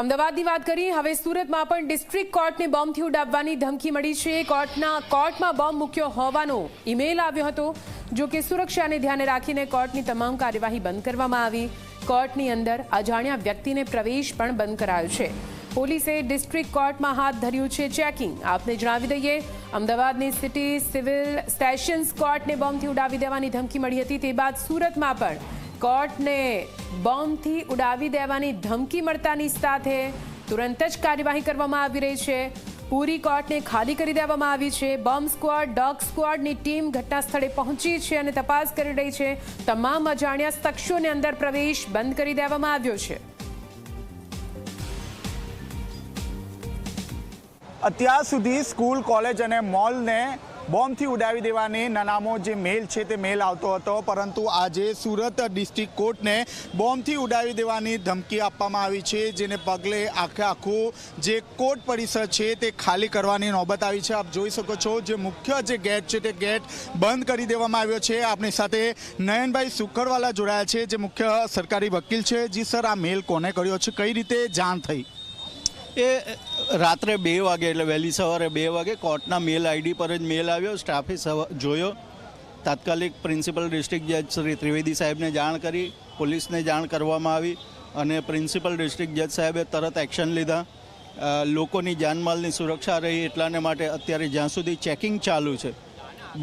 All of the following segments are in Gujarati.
અમદાવાદની વાત કરી હવે સુરતમાં પણ ડિસ્ટ્રિક્ટ કોર્ટને બોમ્બથી ઉડાવવાની ધમકી મળી છે. કોર્ટના, કોર્ટમાં બોમ્બ મૂક્યો હોવાનો ઈમેલ આવ્યો હતો. જો કે સુરક્ષાને ધ્યાને રાખીને કોર્ટની તમામ કાર્યવાહી બંધ કરવામાં આવી. કોર્ટની અંદર અજાણ્યા વ્યક્તિને પ્રવેશ પણ બંધ કરાયો છે. પોલીસે ડિસ્ટ્રિક્ટ કોર્ટમાં હાથ ધર્યું છે ચેકિંગ. આપને જણાવી દઈએ, અમદાવાદની સિટી સિવિલ સેશન્સ કોર્ટને બોમ્બથી ઉડાવી દેવાની ધમકી મળી હતી. તે બાદ સુરતમાં પણ કોર્ટને બોમ્બથી ઉડાવી દેવાની ધમકી મળતાની સાથે તુરંત જ કાર્યવાહી કરવામાં આવી રહી છે. પૂરી કોર્ટને ખાલી કરી દેવામાં આવી છે. બોમ્બ સ્ક્વોડ, ડોગ સ્ક્વોડની ટીમ ઘટના સ્થળે પહોંચી છે અને તપાસ કરી રહી છે. તમામ અજાણ્યા શખ્સોને અંદર પ્રવેશ બંધ કરી દેવામાં આવ્યો છે. અત્યાર સુધી સ્કૂલ, કોલેજ અને મોલને બોમ્બથી ઉડાવી દેવાની નાનામો જે મેલ છે તે મેલ આવતો હતો, પરંતુ આજે સુરત ડિસ્ટ્રિક્ટ કોર્ટને બોમ્બથી ઉડાવી દેવાની ધમકી આપવામાં આવી છે, જેને પગલે આખે આખું જે કોર્ટ પરિસર છે તે ખાલી કરવાની નોબત આવી છે. આપ જોઈ શકો છો જે મુખ્ય જે ગેટ છે તે ગેટ બંધ કરી દેવામાં આવ્યો છે. આપણી સાથે નયનભાઈ સુખરવાલા જોડાયા છે, જે મુખ્ય સરકારી વકીલ છે. જી સર, આ મેલ કોને કર્યો છે? કઈ રીતે જાણ થઈ? એ રાત્રે બે વાગે, એટલે વહેલી સવારે બે વાગે કોર્ટના મેલ આઈડી પર જ મેલ આવ્યો. સ્ટાફે જોયો. તાત્કાલિક પ્રિન્સિપલ ડિસ્ટ્રિક્ટ જજ શ્રી ત્રિવેદી સાહેબને જાણ કરી. પોલીસને જાણ કરવામાં આવી અને પ્રિન્સિપલ ડિસ્ટ્રિક્ટ જજ સાહેબે તરત એક્શન લીધા. લોકોની જાનમાલની સુરક્ષા રહી એટલાને માટે અત્યારે જ્યાં સુધી ચેકિંગ ચાલુ છે,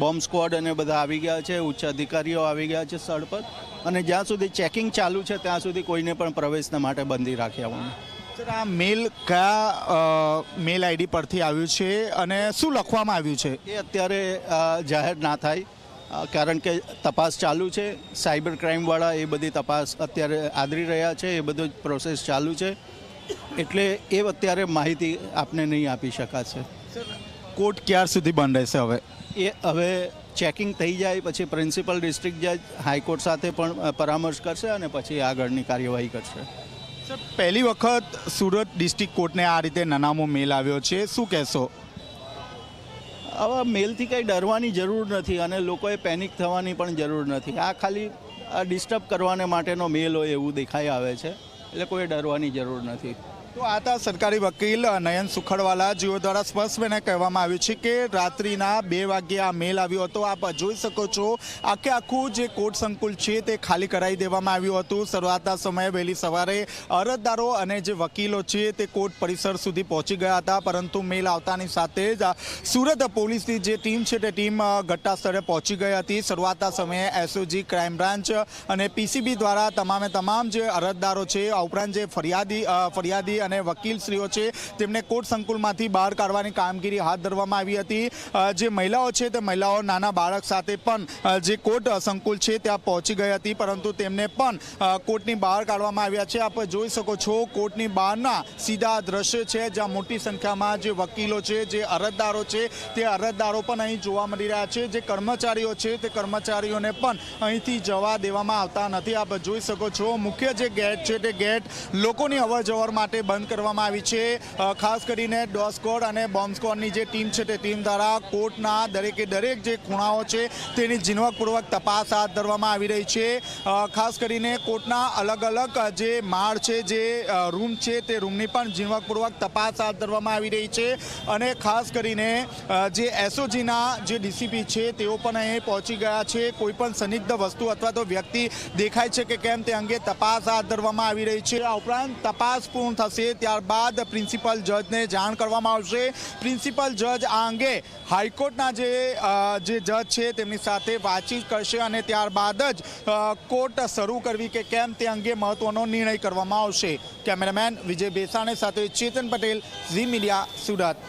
બોમ્બ સ્ક્વોડ અને બધા આવી ગયા છે, ઉચ્ચ અધિકારીઓ આવી ગયા છે સ્થળ પર. અને જ્યાં સુધી ચેકિંગ ચાલુ છે, ત્યાં સુધી કોઈને પણ પ્રવેશના માટે બંધી રાખ્યા સર આ મેલ કયા મેલ આઈડી પરથી આવ્યું છે અને શું લખવામાં આવ્યું છે? એ અત્યારે જાહેર ના થાય કારણ કે તપાસ ચાલુ છે સાયબર ક્રાઇમવાળા એ બધી તપાસ અત્યારે આદરી રહ્યા છે એ બધું પ્રોસેસ ચાલુ છે એટલે એ અત્યારે માહિતી આપને નહીં આપી શકાશે. કોર્ટ ક્યાર સુધી બંધ રહેશે હવે? એ હવે ચેકિંગ થઈ જાય પછી પ્રિન્સિપલ ડિસ્ટ્રિક્ટ જજ હાઈકોર્ટ સાથે પણ પરામર્શ કરશે અને પછી આગળની કાર્યવાહી કરશે. પહેલી વખત સુરત ડિસ્ટ્રિક્ટ કોર્ટને આ રીતે નાનામો મેલ આવ્યો છે. શું કહેશો? આવા મેલથી કંઈ ડરવાની જરૂર નથી અને લોકોએ પેનિક થવાની પણ જરૂર નથી. આ ખાલી ડિસ્ટર્બ કરવાને માટેનો મેલ હોય એવું દેખાઈ આવે છે. એટલે કોઈ ડરવાની જરૂર નથી. તો આ હતા સરકારી વકીલ નયન સુખડવાલા, જેઓ દ્વારા સ્પષ્ટપણે કહેવામાં આવ્યું છે કે રાત્રિના બે વાગ્યે આ મેલ આવ્યો હતો. આપ જોઈ શકો છો, આખે આખું જે કોર્ટ સંકુલ છે તે ખાલી કરાવી દેવામાં આવ્યું હતું. શરૂઆતના સમયે વહેલી સવારે અરજદારો અને જે વકીલો છે તે કોર્ટ પરિસર સુધી પહોંચી ગયા હતા, પરંતુ મેલ આવતાની સાથે જ સુરત પોલીસની જે ટીમ છે તે ટીમ ઘટના સ્થળે પહોંચી ગઈ હતી. શરૂઆતના સમયે એસઓજી, ક્રાઇમ બ્રાન્ચ અને પીસીબી દ્વારા તમામે તમામ જે અરજદારો છે, આ ઉપરાંત જે ફરિયાદી ફરિયાદી અને વકીલશ્રીઓ છે, તેમને કોર્ટ સંકુલમાંથી બહાર કાઢવાની કામગીરી હાથ ધરવામાં આવી હતી. જે મહિલાઓ છે, તે મહિલાઓ નાના બાળક સાથે પણ જે કોર્ટ સંકુલ છે, ત્યાં પહોંચી ગઈ હતી, પરંતુ તેમને પણ કોર્ટની બહાર કાઢવામાં આવ્યા છે. આપ જોઈ શકો છો, કોર્ટની બહારના સીધા દ્રશ્ય છે, જ્યાં મોટી સંખ્યામાં જે વકીલો છે, જે અરજદારો છે, તે અરજદારો પણ અહીં જોવા મળી રહ્યા છે. જે કર્મચારીઓ છે, તે કર્મચારીઓને પણ અહીંથી જવા દેવામાં આવતા નથી. આપ જોઈ શકો છો, મુખ્ય જે ગેટ છે, તે ગેટ લોકોની અવર માટે બંધ કરવામાં આવી છે. ખાસ કરીને ડોસ્કોડ અને બોમ્બ સ્કોડની જે ટીમ છે તે ટીમ દ્વારા કોર્ટના દરેકે દરેક જે ખૂણાઓ છે તેની ઝીણવકપૂર્વક તપાસ હાથ ધરવામાં આવી રહી છે. ખાસ કરીને કોર્ટના અલગ અલગ જે માળ છે, જે રૂમ છે તે રૂમની પણ ઝીણવકપૂર્વક તપાસ હાથ ધરવામાં આવી રહી છે. અને ખાસ કરીને જે એસઓજીના જે ડીસીપી છે તેઓ પણ અહીં પહોંચી ગયા છે. કોઈપણ સંદિગ્ધ વસ્તુ અથવા તો વ્યક્તિ દેખાય છે કે કેમ તે અંગે તપાસ હાથ ધરવામાં આવી રહી છે. આ ઉપરાંત તપાસ પૂર્ણ થશે ત્યારબાદ પ્રિન્સિપલ જજને જાણ કરવામાં આવશે. પ્રિન્સિપલ જજ આ અંગે હાઈકોર્ટના જે જે જજ છે, તેમની સાથે વાતચીત કરશે અને ત્યારબાદ જ કોર્ટ શરૂ કરવી કે કેમ તે અંગે મહત્વનો નિર્ણય કરવામાં આવશે. કેમેરામેન વિજય બેસાણે સાથે ચેતન પટેલ, ઝી મીડિયા સુરત.